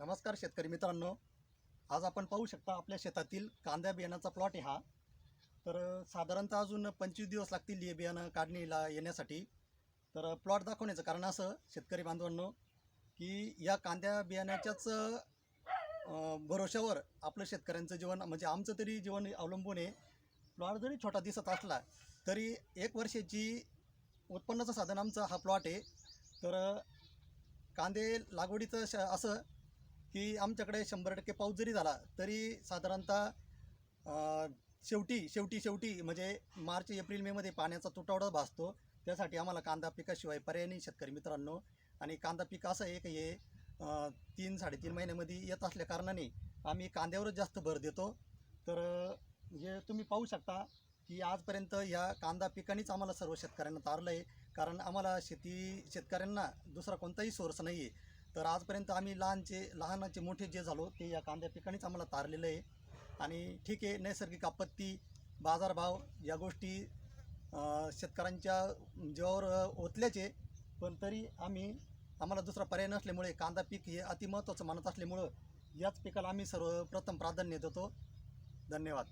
नमस्कार शेतकरी मित्रांनो. आज आपण पाहू शकता आपल्या शेतातील कांद्या बियाण्याचा प्लॉट आहे हा. तर साधारणतः अजून पंचवीस दिवस लागतील हे बियाणं काढणीला येण्यासाठी. तर प्लॉट दाखवण्याचं कारण असं शेतकरी बांधवांनो की या कांद्या बियाण्याच्याच भरोश्यावर आपलं शेतकऱ्यांचं जीवन म्हणजे आमचं तरी जीवन अवलंबून आहे. प्लॉट जरी छोटा दिसत असला तरी एक वर्षाची उत्पन्नाचं साधन आमचं हा प्लॉट आहे. तर कांदे लागवडीचं श असं की आमच्याकडे शंभर टक्के पाऊस जरी झाला तरी साधारणतः शेवटी शेवटी शेवटी म्हणजे मार्च एप्रिल मेमध्ये पाण्याचा तुटवडा भासतो. त्यासाठी आम्हाला कांदा पिकाशिवाय पर्याय नाही शेतकरी मित्रांनो. आणि कांदा पीक असं आहे की हे तीन साडेतीन महिन्यामध्ये येत असल्या कारणाने आम्ही कांद्यावरच जास्त भर देतो. तर हे जे तुम्ही पाहू शकता की आजपर्यंत ह्या कांदा पिकानेच आम्हाला सर्व शेतकऱ्यांना तारलं आहे कारण आम्हाला शेती शेतकऱ्यांना दुसरा कोणताही सोर्स नाही आहे तर आजपर्यंत आम्ही लहानचे लहानाचे मोठे जे झालो ते या कांद्या पिकानेच आम्हाला तारलेलं आहे. आणि ठीक आहे नैसर्गिक आपत्ती बाजारभाव या गोष्टी शेतकऱ्यांच्या जीवावर ओतल्याचे पण तरी आम्ही आम्हाला दुसरा पर्याय नसल्यामुळे कांदा पीक हे अतिमहत्त्वाचं मानत असल्यामुळं याच पिकाला आम्ही सर्वप्रथम प्राधान्य देतो. धन्यवाद.